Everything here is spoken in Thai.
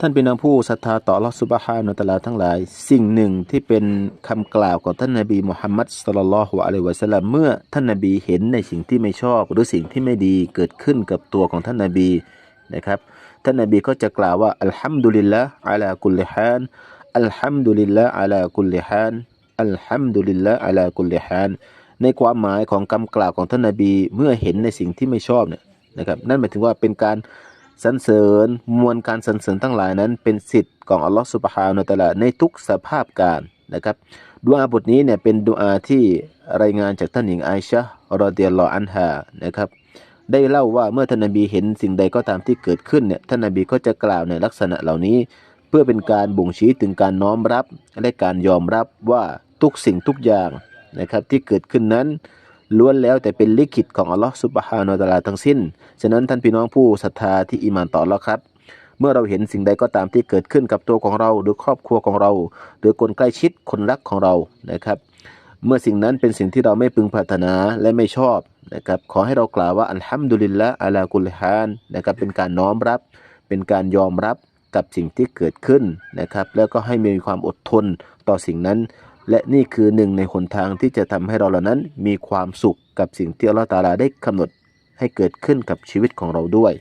ท่านเป็นนางผู้ศรัทธาต่อลอสุบฮานุตะอาลาทั้งหลาย สิ่งหนึ่งที่เป็นคำกล่าวของท่านนบีมุฮัมมัดสุลลัลฮุอะลัยวะสัลลัมเมื่อท่านนบีเห็นในสิ่งที่ไม่ชอบ หรือสิ่งที่ไม่ดีเกิดขึ้นกับตัวของท่านนบีนะครับ ท่านนบีก็จะกล่าวว่าอัลฮัมดุลิลละอะลากุลลิฮานอัลฮัมดุลิลละอะลากุลลิฮานอัลฮัมดุลิลละอะลากุลลิฮานในความหมายของคำกล่าวของท่านนบีเมื่อเห็นในสิ่งที่ไม่ชอบเนี่ยนะครับนั่นหมายถึงว่าเป็นการ สรรเสริญมวลการสรรเสริญทั้งหลายนั้น เป็นสิทธิ์ของอัลลอฮฺสุบฮานาตะลาในทุกสภาพการนะครับดุอาบทนี้เนี่ยเป็นดุอาที่รายงานจากท่านหญิงไอชะรอเดียลลออันฮานะครับได้เล่าว่าเมื่อท่านนบีเห็นสิ่งใดก็ตามที่เกิดขึ้นเนี่ยท่านนบีก็จะกล่าวในลักษณะเหล่านี้ เพื่อเป็นการบ่งชี้ถึงการน้อมรับ และการยอมรับว่าทุกสิ่งทุกอย่างนะครับที่เกิดขึ้นนั้น ล้วนแล้วแต่เป็นลิขิตของอัลลอฮ์สุบฮานาอัลตะอาลาทั้งสิ้น ฉะนั้นท่านพี่น้องผู้ศรัทธาที่อิมานต่ออัลลอฮ์ครับ เมื่อเราเห็นสิ่งใดก็ตามที่เกิดขึ้นกับตัวของเรา หรือครอบครัวของเรา หรือคนใกล้ชิดคนรักของเรานะครับ เมื่อสิ่งนั้นเป็นสิ่งที่เราไม่พึงปรารถนาและไม่ชอบนะครับขอให้เรากล่าวว่าอัลฮัมดุลิลละอะลากุลฮานนะครับเป็นการน้อมรับ เป็นการยอมรับกับสิ่งที่เกิดขึ้นนะครับ แล้วก็ให้มีความอดทนต่อสิ่งนั้น และนี่คือหนึ่งในหนทางที่จะทำให้เราเหล่านั้นมีความสุขกับสิ่งที่อัลลอฮฺตาลาได้กำหนดให้เกิดขึ้นกับชีวิตของเราด้วย